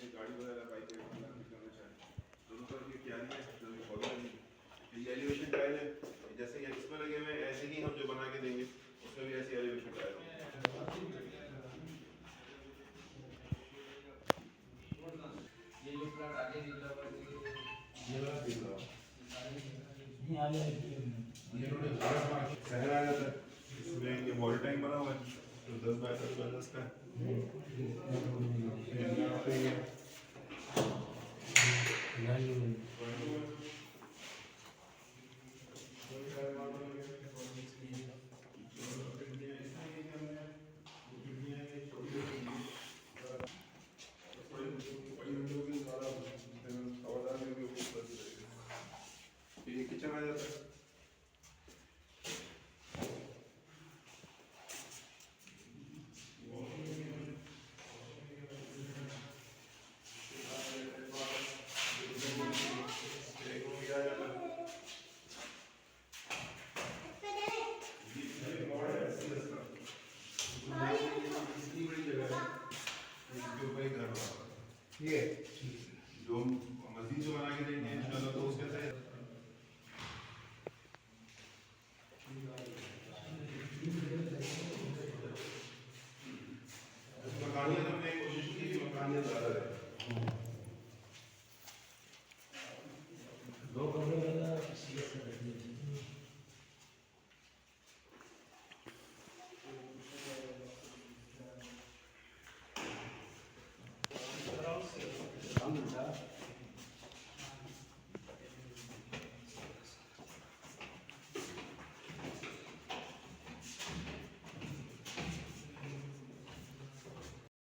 कि गाड़ी वगैरह बाइक करना चाहें दोनों तरफ़ की क्यारी है? जो भी पौधा है ये एलिवेशन टाइल है। जैसे ये इसमें लगे हुए ऐसे ही हम जो बना के देंगे उसमें भी ऐसी एलिवेशन टाइल ये जो प्लॉट आगे दिख रहा है ये वाला दिख रहा नहीं आगे ये भारत शहर आ जाता है इसमें ये वॉल टैंक बना हुआ है। तो दस बाय दस बाय दस का है फिर यहाँ पे ये ये किचन आ जाता है एक रूम ये आ जाता है ये मॉडल है सीएस का इतनी बड़ी जगह है इसके ऊपर एक घर बना हुआ है जो मस्जिद जो बना के देंगे इंशाल्लाह तो उसके तहत मकानियत हमने कोशिश की मकानियत ज़्यादा रहे। வாங்குங்க சார்